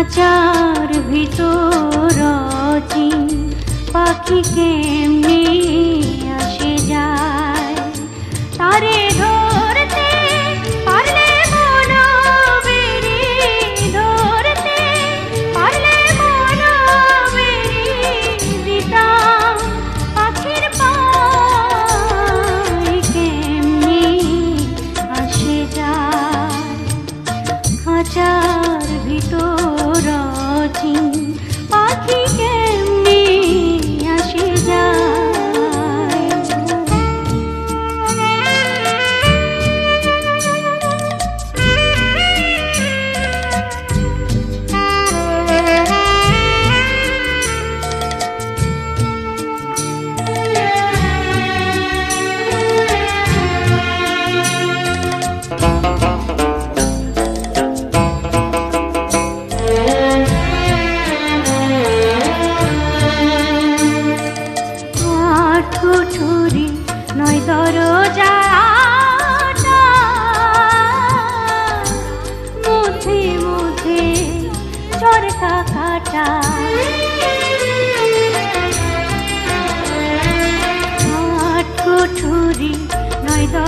খাঁচার ভিতর পাখি কেমনি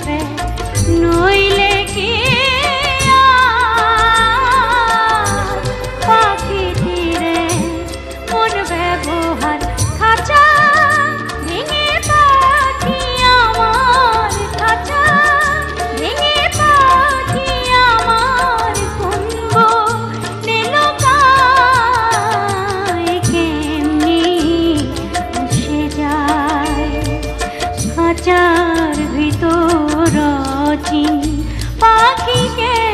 fait খাঁচার ভিতর অচিন পাখি কেমনি